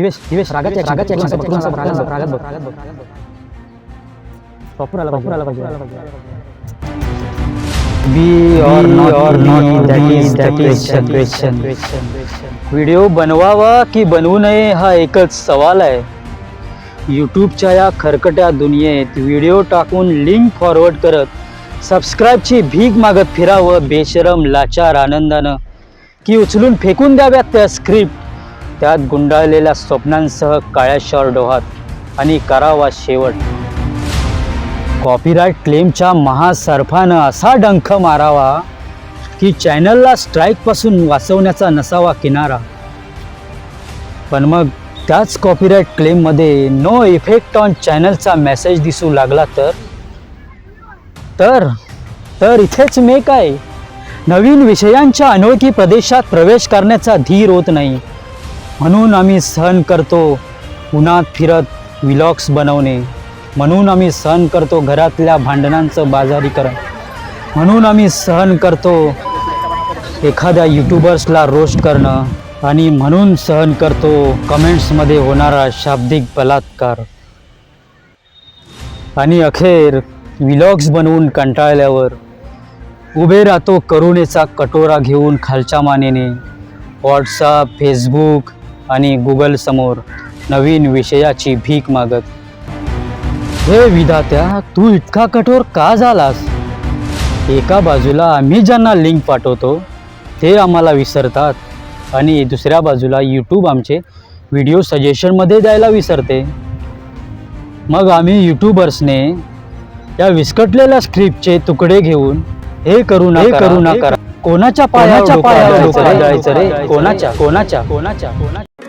दिवेश दिवेश रागाच्या रागाच्या. Proper आला पाहिजे, proper आला पाहिजे. Be or not be, that is the question. Video बनवावा की बनवू नये हा एकच सवाल आहे यूट्यूबच्या या खरकट्या दुनियेत व्हिडिओ टाकून लिंक फॉरवर्ड करत सबस्क्राईबची भीक मागत फिरावं बेशरम लाचार आनंदानं की उचलून फेकून द्याव्यात त्या स्क्रिप्ट त्यात गुंडाळलेल्या स्वप्नांसह काळ्या शॉर डोहात आणि करावा शेवट. कॉपीराईट क्लेमच्या महासर्फानं असा डंख मारावा की चॅनलला स्ट्राईकपासून वाचवण्याचा नसावा किनारा. पण मग त्याच कॉपीराईट क्लेममध्ये नो इफेक्ट ऑन चॅनलचा मेसेज दिसू लागला तर? तर तर इथेच मी काय? नवीन विषयांच्या अनोळखी प्रदेशात प्रवेश करण्याचा धीर होत नाही. म्हणून आम्ही सहन करतो उन्हात फिरत विलॉग्स बनवणे. म्हणून आम्ही सहन करतो घरातल्या भांडणांचं बाजारीकरण. म्हणून आम्ही सहन करतो एखाद्या यूट्यूबर्सला रोस्ट करणं. आणि म्हणून सहन करतो कमेंट्समध्ये होणारा शाब्दिक बलात्कार. आणि अखेर विलॉग्स बनवून कंटाळल्यावर उभे राहतो करुणेचा कटोरा घेऊन खालच्या मानेने. व्हॉट्सअप फेसबुक आणि गुगलसमोर नवीन विषयाची भीक मागत. हे विधात्या तू इतका कठोर का झालास? एका बाजूला आम्ही ज्यांना लिंक पाठवतो ते आम्हाला विसरतात आणि दुसऱ्या बाजूला यूट्यूब आमचे व्हिडिओ सजेशनमध्ये द्यायला विसरते. मग आम्ही यूट्यूबर्सने या विस्कटलेल्या स्क्रिप्टचे तुकडे घेऊन हे करू नका करू नका कोणाच्या पायाच्या पायावर जायचं रे? कोणाच्या कोणाच्या? कोणाच्या? कोणाच्या?